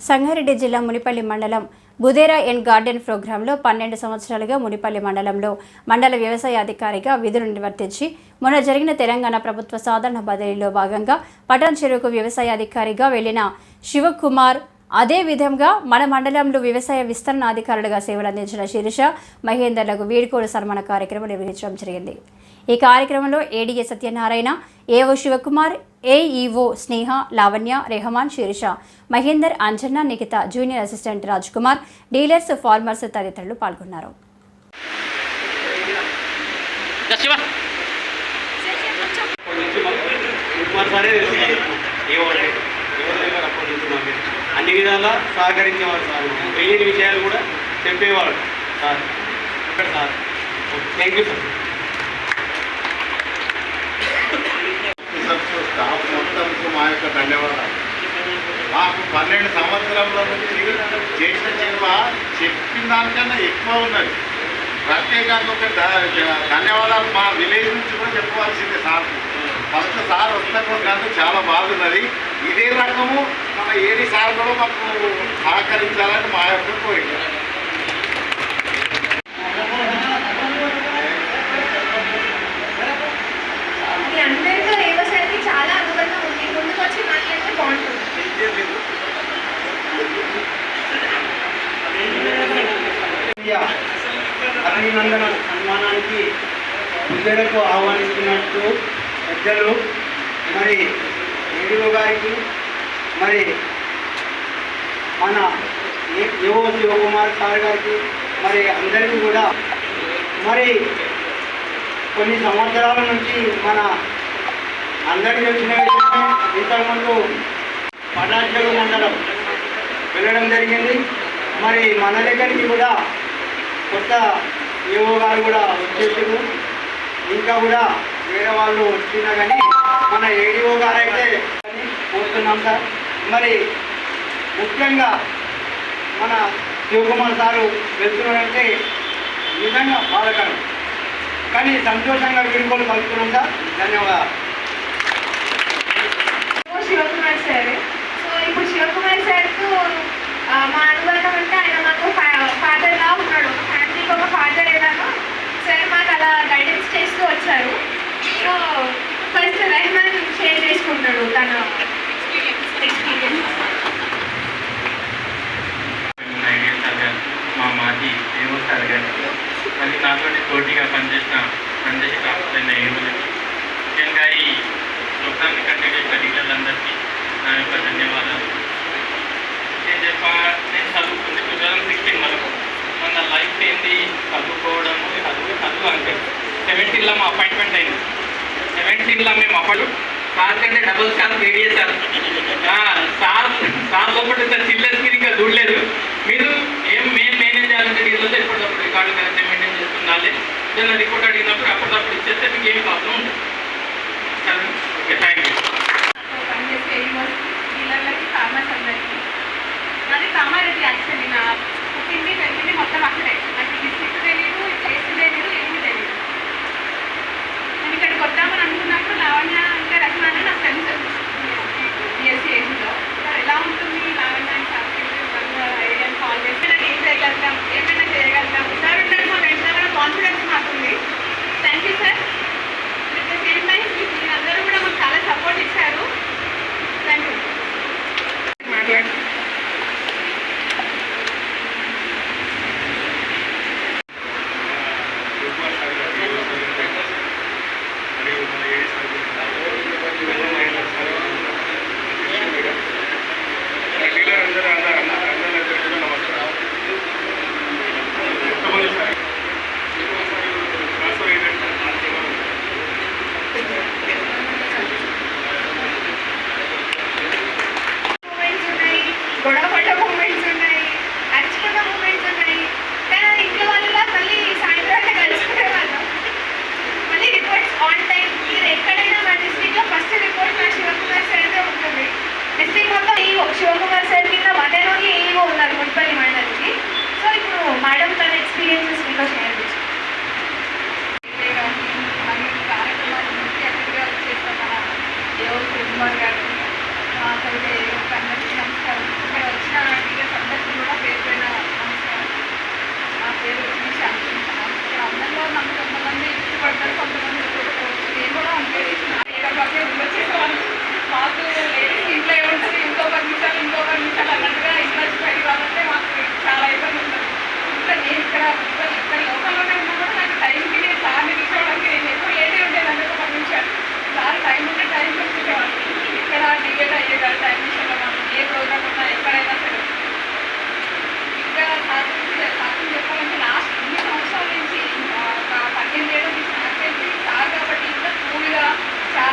సంగారెడ్డి జిల్లా మునిపల్లి మండలం Budera and garden ప్రోగ్రాంలో పన్నెండు సంవత్సరాలుగా మునిపల్లి మండలంలో మండల వ్యవసాయ అధికారిగా విధులు నిర్వర్తించి మొన్న జరిగిన తెలంగాణ ప్రభుత్వ సాధారణ బదిలీలో భాగంగా పటాన్ చెరువుకు వ్యవసాయ అధికారిగా వెళ్ళిన శివకుమార్ అదే విధంగా మన మండలంలో వ్యవసాయ విస్తరణ అధికారులుగా సేవలు అందించిన శిరీష మహేందర్లకు వీడ్కోలు సన్మాన కార్యక్రమం నిర్వహించడం జరిగింది. ఈ కార్యక్రమంలో ADA Satyanarayana AO Shivakumar AEO Sneha Lavanya Rehman Sirisha Mahender Anjanna Nikhitha junior assistant Raj Kumar dealers farmers తదితరులు పాల్గొన్నారు. అన్ని విధాలా సహకరించేవాడు సార్. తెలియని విషయాలు కూడా చెప్పేవాడు sir. Sir. Thank you sir. Officers staff మొత్తంకు మా యొక్క ధన్యవాదాలు. మాకు పన్నెండు సంవత్సరాల నుంచి చేసిన సేవ చెప్పిన దానికన్నా ఎక్కువ ఉన్నది. ప్రత్యేకంగా ఒక ధన్యవాదాలు మా విలేజ్ నుంచి కూడా చెప్పవలసిందే సార్. ఫస్ట్ సార్ వస్తున్నప్పుడు కానీ చాలా బాగున్నది. ఇదే రకము మన ఏడి సార్ కూడా మాకు సహకరించాలని మా యొక్క కోరిక. విద్యలకు ఆహ్వానిస్తున్నట్టు పెద్దలు మరి ఏడిఓ గారికి మరి మన యువ శివకుమార్ సార్ గారికి మరి అందరికీ కూడా మరి కొన్ని సంవత్సరాల నుంచి మన అందరికీ వచ్చిన విషయమే ఇంతకుముందు పటాచలు మండలం వెళ్ళడం జరిగింది. మరి మన దగ్గరికి కూడా కొత్త ఏవో గారు కూడా వచ్చేసారు ఇంకా కూడా వేరే వాళ్ళు వచ్చినా కానీ మన ఏడిఓ గారు అయితే కోరుతున్నాం సార్. మరి ముఖ్యంగా మన శివకుమార్ సారు వెళ్తున్నారంటే నిజంగా బాధకరం. కానీ సంతోషంగా వీడుకోలు పలుకుతున్నాం సార్. ధన్యవాదాలు. శివకుమార్ సార్. సో ఇప్పుడు శివకుమార్ సార్కు మా అనుబంధం అంటే ఆయన మాకు ఫాదర్ లా ఉన్నాడు. ఫ్యామిలీకి ఒక ఫాదర్ ఎలాగో సార్ మాకు అలా గైడెన్స్ చేస్తూ వచ్చారు. సో ఫస్ట్ రెహమాన్ షేర్ చేసుకుంటాడు తన ఎక్స్పీరియన్స్ మా మాజీ దేవుడు సార్ గారు మళ్ళీ నాతోటి పోటీగా పనిచేసిన పనిచేసే కాకపోయిన ఏవులకి ముఖ్యంగా ఈ ప్రోగ్రామ్ని కండక్ట్ చేసిన టీచర్లందరికీ నా యొక్క ధన్యవాదాలు. నేను చెప్ప నేను చదువుకుంది టూ థౌజండ్ సిక్స్టీన్ వరకు. మన లైఫ్ ఏంటి చదువుకోవడము చదువు చదువు సెవెంటీన్లో మా అపాయింట్మెంట్ అయింది. సెవెంటీన్లో మేము అప్పుడు సార్ కంటే డబుల్ స్టార్ వేడియే సార్. సార్ సార్ లోపల సార్ చిల్లర్స్ మీరు ఇంకా చూడలేదు. మీరు ఏం మేము మేనేజ్ చేయాలంటే ఈరోజు ఎప్పటికప్పుడు రికార్డు కరెక్ట్ మెయింటైన్ చేస్తుండాలి ఏదైనా రిపోర్ట్ అడిగినప్పుడు అప్పటికప్పుడు ఇచ్చేస్తే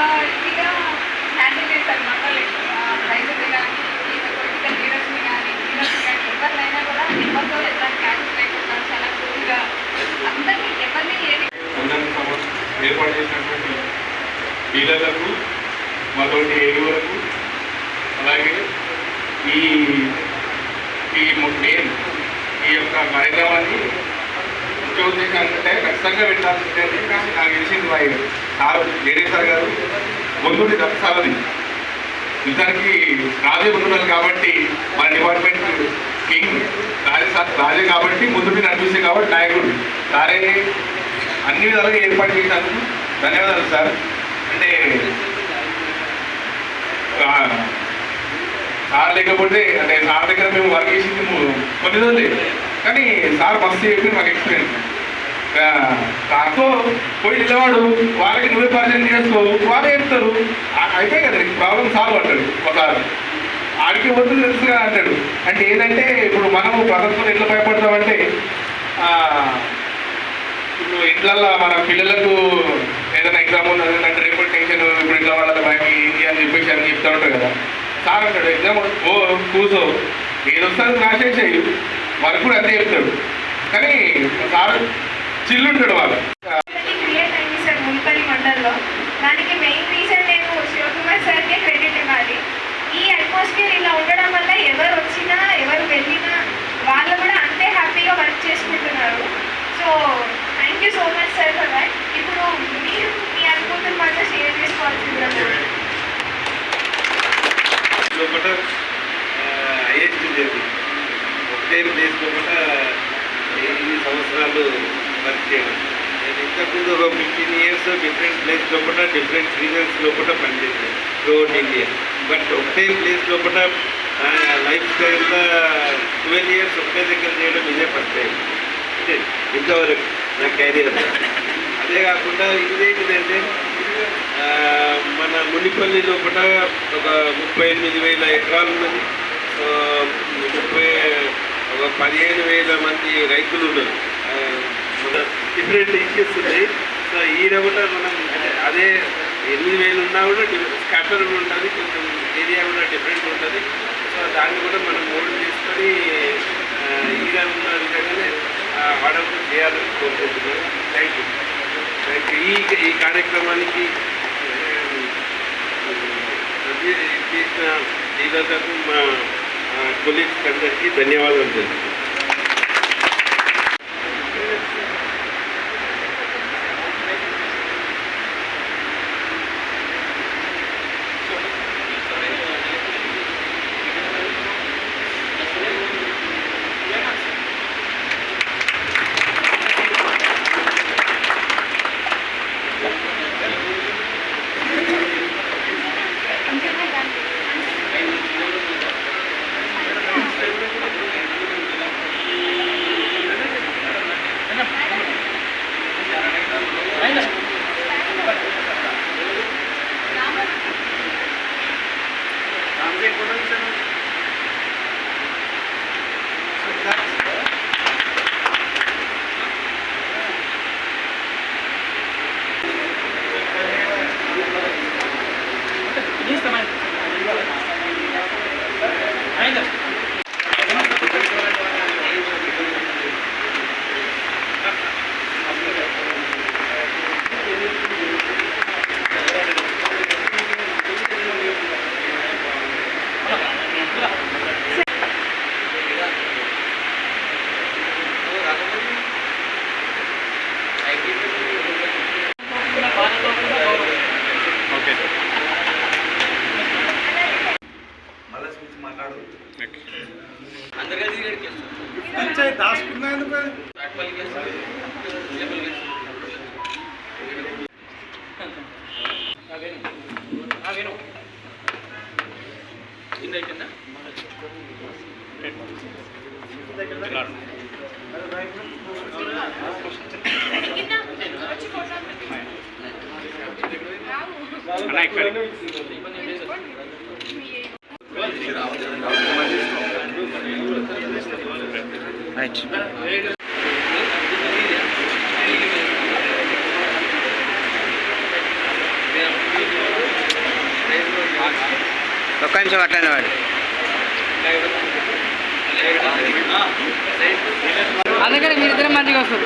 చాలా ఈజీగా హ్యాండిల్ కానీ కానీ కానీ కూడా చాలా ఏర్పాటు చేసినటువంటి డీలర్లకు మాతోటి వరకు అలాగే ఈ ఈ నేను ఈ యొక్క కార్యక్రమాన్ని ముఖ్య అంటే ఖచ్చితంగా పెట్టాల్సిందే అని కానీ నాకు తెలిసింది మా సార్ జేడీ గారు ముందుండి తప్పసాలని నిజానికి రాజే ముందున్నారు కాబట్టి మన డిపార్ట్మెంట్ కింగ్ రాజే సార్ రాజే కాబట్టి ముందుండి నడిపిస్తే కాబట్టి నాయకుడు. సారే అన్ని విధాలుగా ఏర్పాటు చేశాను ధన్యవాదాలు సార్. అంటే సార్ లేకపోతే అంటే సార్ దగ్గర మేము వర్క్ చేసింది ము- కొన్ని రోజులే. కానీ సార్ మస్తు చెప్పి మాకు ఎక్స్పీరియన్స్ దాంతో పోయి నిలవాడు వాళ్ళకి నువ్వే పరిచయం చేసుకో వాళ్ళే చెప్తారు అయితే కదా నీకు ప్రాబ్లం సాల్వ్ అంటాడు ఒకసారి. ఆడికి వద్దు తెలుసుగా అంటాడు. అంటే ఏంటంటే ఇప్పుడు మనము ప్రభుత్వం ఎట్లా భయపడతామంటే ఇప్పుడు ఇంట్లల్లో మన పిల్లలకు ఏదైనా ఎగ్జామ్ ఉన్నది అంటే రేపు టెన్షన్ ఇప్పుడు ఇంట్లో వాళ్ళ భయం ఏంటి అని చెప్పేసి అని చెప్తా ఉంటారు కదా. సార్ అంటాడు ఎగ్జామ్ ఓ కూర్చో. ఏదొస్తాను వస్తుంది నాశనం కూడా అంతే చెప్తాడు. కానీ సార్ చిల్లుంటాడు వాళ్ళు క్రియేట్ అయింది సార్ మున్పల్లి మండల్లో. దానికి మెయిన్ రీజన్ నేను శివకుమార్ సార్కే క్రెడిట్ ఇవ్వాలి. ఈ అట్మాస్ఫియర్ ఇలా ఉండడం వల్ల ఎవరు వచ్చినా ఎవరు వెళ్ళినా వాళ్ళు కూడా అంతే హ్యాపీగా వర్క్ చేసుకుంటున్నారు. So thank you so much sir for that ఇప్పుడు మీరు మీ అనుభూతులు మాత్రం షేర్ చేసుకోవాల్సింది హైయెస్ట్ ఒకటే ప్లేస్ లోపల ఎనిమిది సంవత్సరాలు వర్క్ నేను ఇంతకుముందు ఒక ఫిఫ్టీన్ ఇయర్స్ డిఫరెంట్ ప్లేస్ లోపల డిఫరెంట్ రీజన్స్ లోపల పనిచేసాను త్రూఅవుట్ ఇండియా బట్ ఒకటే ప్లేస్ లోపల లైఫ్ స్టైల్లో ట్వెల్వ్ ఇయర్స్ ఒకటే దగ్గర చేయడం ఇదే ఫస్ట్ టైం అంటే ఇంతవరకు నా కెరీర్ అదే. కాకుండా ఇదేంటిదంటే మన మునిపల్లి లోపల ఒక ముప్పై ఎనిమిది వేల ఎకరాలు ఉన్నది. ముప్పై ఒక పదిహేను వేల మంది రైతులు ఉన్నారు. కూడా డిఫరెంట్ ఇష్యూస్ ఉన్నాయి సో ఈయన కూడా మనం అంటే అదే ఎనిమిది వేలు ఉన్నా కూడా స్కాటర్ ఉంటుంది కొంచెం ఏరియా కూడా డిఫరెంట్ ఉంటుంది. సో దాన్ని కూడా మనం మోడల్ చేసుకొని ఈడ ఉన్న విధంగానే ఆ, చేయాలని కోరుకుంటున్నాను. థ్యాంక్ యూ థ్యాంక్ యూ ఈ ఈ కార్యక్రమానికి చేసిన డీలర్లకు మా కొలీగ్స్ అందరికీ ధన్యవాదాలు తెలుసు వేణు కింద అన్నా ఇక్కడ. రైట్ ఒక్క నిమిషం అట్లనే వాడు అందుకని మీరిద్దరం మంచిగా వస్తారు